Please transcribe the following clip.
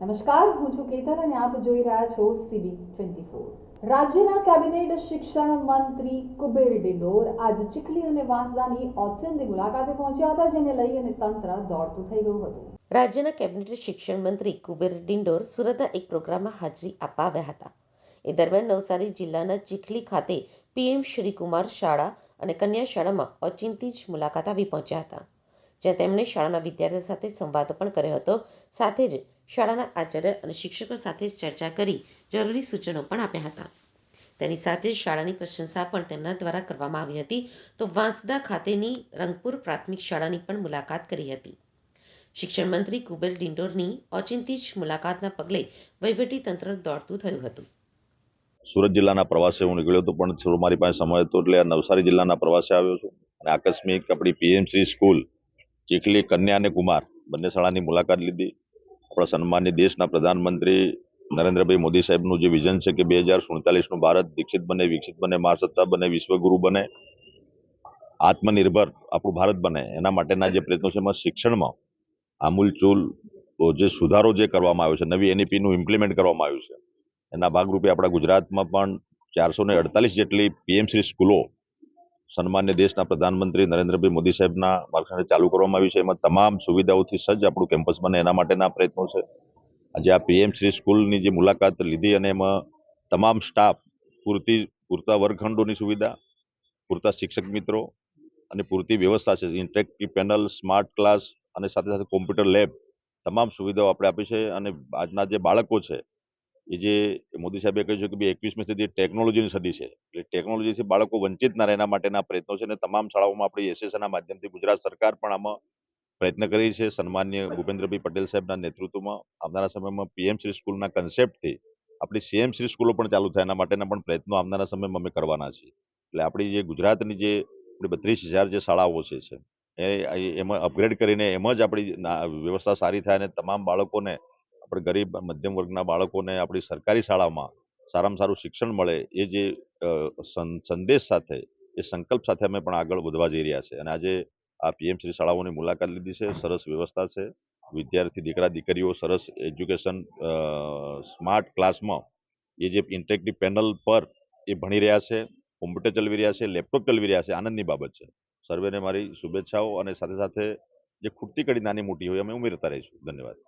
નમસ્કાર, હું છું કેતન અને આપ જોઈ રહ્યા છો સીબી ટ્વેન્ટી ફોર રાજ્યના કેબિનેટ શિક્ષણ મંત્રી કુબેર ડિંડોર આજે ચીખલી અને વાંસદાની ઓચિંતી મુલાકાતે પહોંચ્યા હતા, જેને લઈ અને તંત્ર દોડતું થઈ ગયું હતું. રાજ્યના કેબિનેટ શિક્ષણ મંત્રી કુબેર ડિંડોર સુરતના એક પ્રોગ્રામમાં હાજરી અપાવ્યા હતા. એ દરમિયાન નવસારી જિલ્લાના ચીખલી ખાતે પીએમ શ્રીકુમાર શાળા અને કન્યા શાળામાં ઓચિંતી જ મુલાકાત આવી પહોંચ્યા હતા. જ્યાં તેમણે શાળાના વિદ્યાર્થીઓ સાથે સંવાદ પણ કર્યો હતો. સાથે જ શાળાના આચાર્ય અને શિક્ષકો સાથે ચર્ચા કરી જરૂરી સૂચનો પણ આપ્યા હતા. તેની સાથે જ શાળાની પ્રશંસા પણ તેમના દ્વારા કરવામાં આવી હતી. તો વાંસદા ખાતેની રંગપુર પ્રાથમિક શાળાની પણ મુલાકાત કરી હતી. શિક્ષણ મંત્રી કુબેર ડિંડોરની ઓચિંતી જ મુલાકાતના પગલે વહીવટી તંત્ર દોડતું થયું હતું. સુરત જિલ્લાના પ્રવાસે હું નીકળ્યો હતો, પણ મારી પાસે સમય હતો એટલે નવસારી જિલ્લાના પ્રવાસે આવ્યો છું. અને આકસ્મિક આપણી પીએમસી સ્કૂલ ચીખલી, કન્યા અને કુમાર. બંને શાળાની મુલાકાત લીધી. આપણા સન્માનની દેશના પ્રધાનમંત્રી નરેન્દ્રભાઈ મોદી સાહેબનું જે વિઝન છે કે બે હજાર સુડતાલીસનું ભારત દીક્ષિત બને, વિકસિત બને મહાસત્તા બને, વિશ્વગુરુ બને, આત્મનિર્ભર આપણું ભારત બને. એના માટેના જે પ્રયત્નો છે એમાં શિક્ષણમાં આમૂલચૂલ જે સુધારો જે કરવામાં આવ્યો છે, નવી એનઈપીનું ઇમ્પ્લિમેન્ટ કરવામાં આવ્યું છે, એના ભાગરૂપે આપણા ગુજરાતમાં પણ ચારસો ને અડતાલીસ જેટલી પીએમસી સ્કૂલો સન્માન્ય દેશના પ્રધાનમંત્રી નરેન્દ્રભાઈ મોદી સાહેબના માર્ગદર્શન ચાલુ કરવામાં આવી છે. એમાં તમામ સુવિધાઓથી સજ્જ આપણું કેમ્પસ બને એના માટેના પ્રયત્નો છે. આજે આ પીએમસી સ્કૂલની જે મુલાકાત લીધી અને એમાં તમામ સ્ટાફ, પૂરતી, પૂરતા વર્ગખંડોની સુવિધા, પૂરતા શિક્ષક મિત્રો અને પૂરતી વ્યવસ્થા છે. ઇન્ટરેક્ટિવ પેનલ, સ્માર્ટ ક્લાસ અને સાથે સાથે કોમ્પ્યુટર લેબ, તમામ સુવિધાઓ આપણે આપી છે અને આજના જે બાળકો છે એ જે મોદી સાહેબે કહ્યું છે કે ભાઈ એકવીસમી સદી ટેકનોલોજીની સદી છે. એટલે ટેકનોલોજીથી બાળકો વંચિત ના રહે એના માટેના પ્રયત્નો છે અને તમામ શાળાઓમાં આપણી એસએસના માધ્યમથી ગુજરાત સરકાર પણ આમાં પ્રયત્ન કરી છે. સન્માન્ય ભૂપેન્દ્રભાઈ પટેલ સાહેબના નેતૃત્વમાં આવનારા સમયમાં પીએમશ્રી સ્કૂલના કન્સેપ્ટથી આપણી સીએમશ્રી સ્કૂલો પણ ચાલુ થાય એના માટેના પણ પ્રયત્નો આવનારા સમયમાં અમે કરવાના છીએ. એટલે આપણી જે ગુજરાતની જે આપણી બત્રીસ હજાર જે શાળાઓ છે એ એમાં અપગ્રેડ કરીને એમ જ આપણી વ્યવસ્થા સારી થાય અને તમામ બાળકોને આપણે ગરીબ મધ્યમ વર્ગના બાળકોને આપણી સરકારી શાળામાં સારામાં સારું શિક્ષણ મળે એ જે સંદેશ સાથે, એ સંકલ્પ સાથે અમે પણ આગળ વધવા જઈ રહ્યા છે. અને આજે આ પીએમસી શાળાઓની મુલાકાત લીધી છે. સરસ વ્યવસ્થા છે. વિદ્યાર્થી દીકરા દીકરીઓ સરસ એજ્યુકેશન સ્માર્ટ ક્લાસમાં એ જે ઇન્ટરેક્ટિવ પેનલ પર એ ભણી રહ્યા છે, કોમ્પ્યુટર ચલાવી રહ્યા છે, લેપટોપ ચલાવી રહ્યા છે, આનંદની બાબત છે. સર્વેને મારી શુભેચ્છાઓ અને સાથે સાથે જે ખૂટતી કડી નાની મોટી હોય અમે ઉમેરતા રહીશું. ધન્યવાદ.